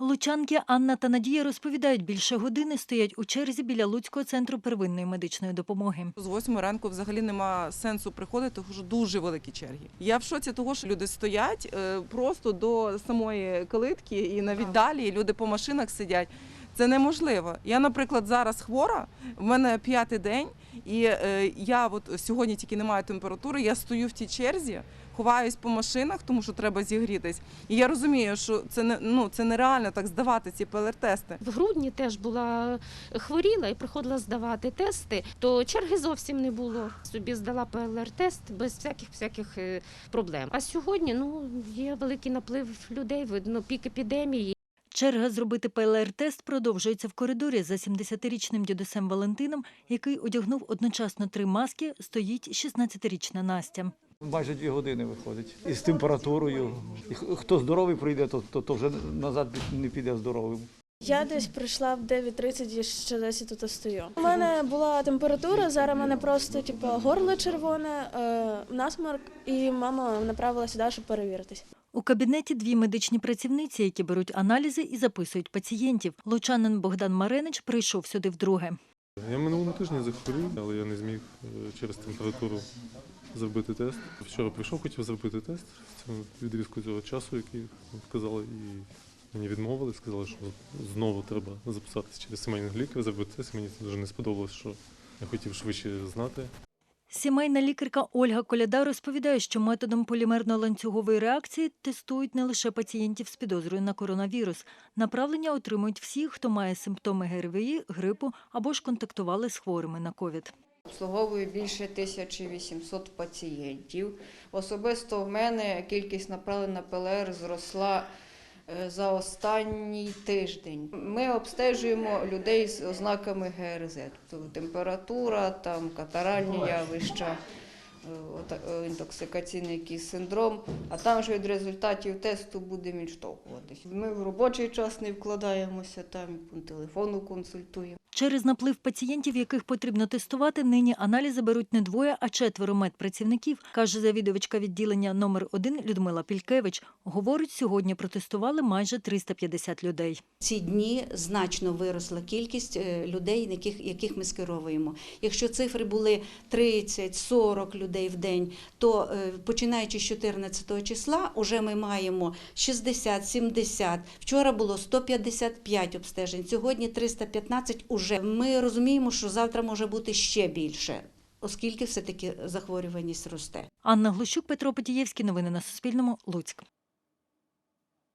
Лучанки Анна та Надія розповідають, більше години стоять у черзі біля Луцького центру первинної медичної допомоги. З 8 ранку взагалі нема сенсу приходити, тому що дуже великі черги. Я в шоці того, що люди стоять е, просто до самої калитки і навіть далі люди по машинах сидять. Це неможливо. Я, наприклад, зараз хвора, в мене п'ятий день, і е, я от сьогодні тільки не маю температури, я стою в тій черзі, ховаюсь по машинах, тому що треба зігрітись. І я розумію, що це не ну це нереально так здавати ці ПЛР-тести. В грудні теж була хворіла і приходила здавати тести, то черги зовсім не було. Собі здала ПЛР-тест без всяких всяких е, проблем. А сьогодні ну є великий наплив людей, видно пік епідемії. Черга зробити ПЛР-тест продовжується в коридорі за 70-річним дідусем Валентином, який одягнув одночасно три маски, стоїть 16-річна Настя. Майже дві години виходить. І з температурою. Хто здоровий прийде, то, то, то вже назад не піде здоровим. Я десь прийшла в 9.30 і ще досі тут стою. У мене була температура, зараз у мене просто типу, горло червоне, е, насморк, і мама направила сюди, щоб перевіритись. У кабінеті дві медичні працівниці, які беруть аналізи і записують пацієнтів. Лучанин Богдан Маренич прийшов сюди вдруге. Я минулому тижні захворів, але я не зміг е, через температуру зробити тест. Вчора прийшов, хотів зробити тест в цьому відрізку цього часу, який вказали, і мені відмовили, сказали, що знову треба записатися через сімейних лікарів, зробити тест. Мені це дуже не сподобалось, що я хотів швидше знати. Сімейна лікарка Ольга Коляда розповідає, що методом полімерно-ланцюгової реакції тестують не лише пацієнтів з підозрою на коронавірус. Направлення отримують всі, хто має симптоми ГРВІ, грипу або ж контактували з хворими на ковід. Обслуговую більше 1800 пацієнтів. Особисто в мене кількість направлень на ПЛР зросла за останній тиждень. Ми обстежуємо людей з ознаками ГРЗ, тобто температура, там катаральні явища, е, е, інтоксикаційний якийсь синдром, а там вже від результатів тесту будемо відштовхуватись. Ми в робочий час не вкладаємося, там по телефону консультуємо. Через наплив пацієнтів, яких потрібно тестувати, нині аналізи беруть не двоє, а четверо медпрацівників, каже завідувачка відділення номер 1 Людмила Пількевич. Говорить, сьогодні протестували майже 350 людей. Ці дні значно виросла кількість е, людей, яких, яких ми скеровуємо. Якщо цифри були 30-40 людей в день, то е, починаючи з 14 числа, уже ми маємо 60-70. Вчора було 155 обстежень, сьогодні 315 уже. Ми розуміємо, що завтра може бути ще більше, оскільки все-таки захворюваність росте. Анна Глущук, Петро Потієвський. Новини на Суспільному. Луцьк.